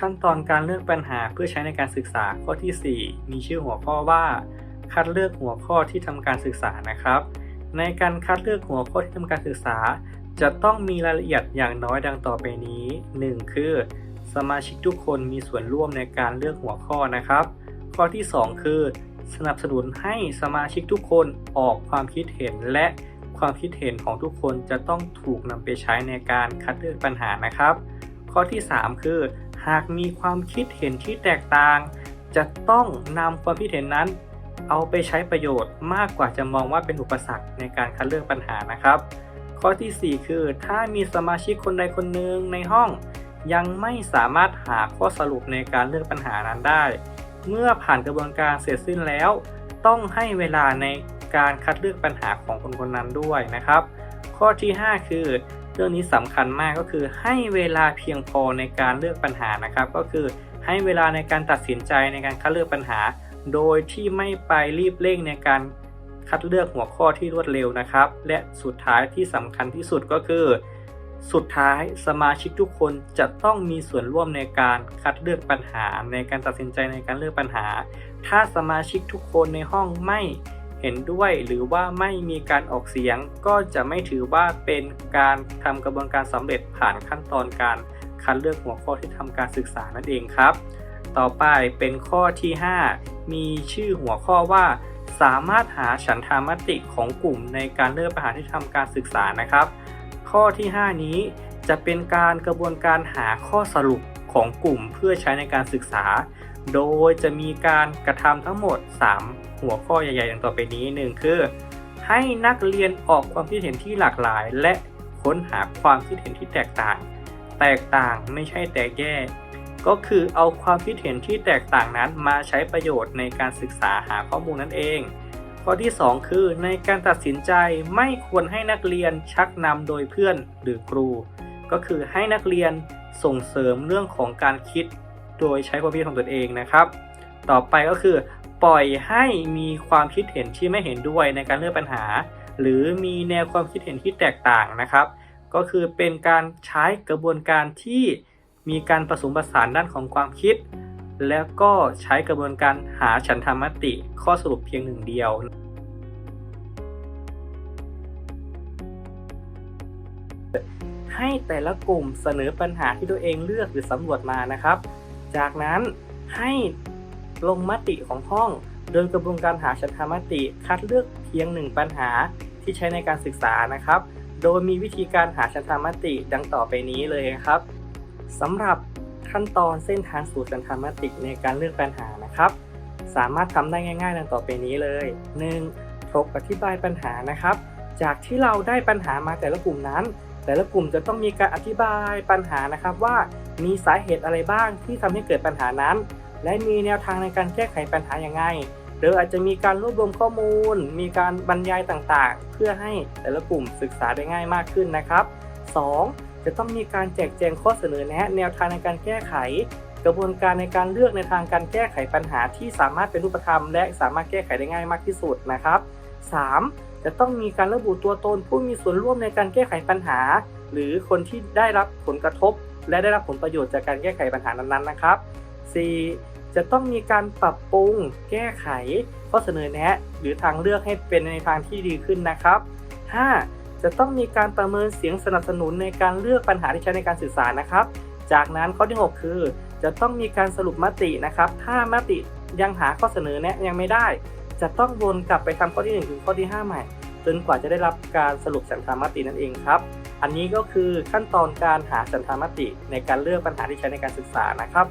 ขั้นตอนการเลือกปัญหาเพื่อใช้ในการศึกษาข้อที่ 4 มีชื่อหัวข้อว่า คัดเลือกหัวข้อที่ทำการศึกษานะครับ ในการคัดเลือกหัวข้อที่ทำการศึกษา จะต้องมีรายละเอียดอย่างน้อยดังต่อไปนี้ 1. คือ สมาชิกทุกคนมีส่วนร่วมในการเลือกหัวข้อนะครับ ข้อที่ 2 คือ สนับสนุนให้สมาชิกทุกคนออกความคิดเห็นและความคิดเห็นของทุกคนจะต้องถูกนำไปใช้ในการคัดเลือกปัญหานะครับ ข้อที่ 3 คือ หากมีความคิดเห็นที่แตกต่าง จะต้องนำความคิดเห็นนั้น เอาไปใช้ประโยชน์มากกว่าจะมองว่าเป็นอุปสรรคในการคัดเลือกปัญหานะครับ ข้อทีสี่ 4 คือ ถ้ามีสมาชิกคนใดคนหนึ่งในห้อง ยังไม่สามารถหาข้อสรุปในการเลือกปัญหานั้นได้ เมื่อผ่านกระบวนการเสร็จสิ้นแล้ว ต้องให้เวลาในการคัดเลือกปัญหาของคนคนนั้นด้วยนะครับ ข้อที่ 5 คือ รื่องนี้สำคัญมากก็คือให้เวลาเพียงพอในการเลือกปัญหานะครับ ก็คือให้เวลาในการตัดสินใจในการคัดเลือกปัญหา โดยที่ไม่ไปรีบเร่งในการคัดเลือกหัวข้อที่รวดเร็วนะครับ และสุดท้ายที่สำคัญที่สุดก็คือ สุดท้ายสมาชิกทุกคนจะต้องมีส่วนร่วมในการคัดเลือกปัญหา ในการตัดสินใจในการเลือกปัญหา ถ้าสมาชิกทุกคนในห้องไม่ เห็นด้วยหรือว่าไม่มีการออกเสียง ก็จะไม่ถือว่าเป็นการทำกระบวนการสำเร็จผ่านขั้นตอนการคัดเลือกหัวข้อที่ทำการศึกษานั่นเองครับ ต่อไปเป็นข้อที่ 5 มีชื่อหัวข้อว่า สามารถหาฉันทามติของกลุ่มในการเลือกปัญหารที่ทำการศึกษานะครับ ข้อที่ 5 นี้จะเป็นการกระบวนการหาข้อสรุปของกลุ่มเพื่อใช้ในการศึกษา โดยจะมีการกระทำทั้งหมด 3 หัวข้อใหญ่ๆอย่างต่อไปนี้ 1 คือ ให้นักเรียนออกความคิดเห็นที่หลากหลาย และค้นหาความคิดเห็นที่แตกต่าง แตกต่างไม่ใช่แตกแยก ก็คือเอาความคิดเห็นที่แตกต่างนั้นมาใช้ประโยชน์ในการศึกษาหาข้อมูลนั่นเอง ข้อที่ 2 คือในการตัดสินใจไม่ควรให้นักเรียนชักนำโดยเพื่อนหรือครู ก็คือให้นักเรียนส่งเสริมเรื่องของการคิด โดยใช้ความคิดของตนเองนะครับ ต่อไปก็คือ ปล่อยให้มีความคิดเห็นที่ไม่เห็นด้วยในการเลือกปัญหา หรือมีแนวความคิดเห็นที่แตกต่างนะครับ ก็คือเป็นการใช้กระบวนการที่มีการผสมผสานด้านของความคิด แล้วก็ใช้กระบวนการหาฉันทามติข้อสรุปเพียงหนึ่งเดียวให้แต่ละกลุ่มเสนอปัญหาที่ตัวเองเลือกหรือสำรวจมานะครับ จากนั้นให้ลงมติของห้อง โดยกระบวนการหาฉันทามติคัดเลือกเพียงหนึ่งปัญหาที่ใช้ในการศึกษานะครับ โดยมีวิธีการหาฉันทามติดังต่อไปนี้เลยครับสำหรับขั้นตอนเส้นทางสู่ฉันทามติในการเลือกปัญหานะครับ สามารถทำได้ง่าย ๆ ดังต่อไปนี้เลย 1. ทบอธิบายปัญหานะครับ จากที่เราได้ปัญหามาแต่ละกลุ่มนั้น แต่ละกลุ่มจะต้องมีการอธิบายปัญหานะครับว่ามีสาเหตุอะไรบ้างที่ทำให้เกิดปัญหานั้น และมีแนวทางในการแก้ไขปัญหาอย่างไงหรืออาจจะมีการรวบรวมข้อมูล มีการบรรยายต่างๆ เพื่อให้แต่ละกลุ่มศึกษาได้ง่ายมากขึ้นนะครับ 2. จะต้องมีการแจกแจงข้อเสนอแนะแนวทางในการแก้ไข กระบวนการในการเลือกในทางการแก้ไขปัญหาที่สามารถเป็นรูปธรรม และสามารถแก้ไขได้ง่ายมากที่สุดนะครับ 3. จะต้องมีการระบุตัวตนผู้มีส่วนร่วมในการแก้ไขปัญหา หรือคนที่ได้รับผลกระทบ และได้รับผลประโยชน์จากการแก้ไขปัญหานั้นๆนะครับ 4. จะต้องมีการปรับปรุง แก้ไข ข้อเสนอแนะ หรือทางเลือกให้เป็นในทางที่ดีขึ้นนะครับ 5. จะต้องมีการประเมินเสียงสนับสนุนในการเลือกปัญหาที่ใช้ในการสื่อสารนะครับ จากนั้นข้อที่ 6 คือ จะต้องมีการสรุปมตินะครับ ถ้ามติยังหาข้อเสนอแนะยังไม่ได้ จะต้องวนกลับไปทำข้อที่ 1 ถึงข้อที่ 5 ใหม่ จนกว่าจะได้รับการสรุปสันธามตินั่นเองครับ อันนี้ก็คือขั้นตอนการหาสันธามติในการเลือกปัญหาที่ใช้ในการศึกษานะครับ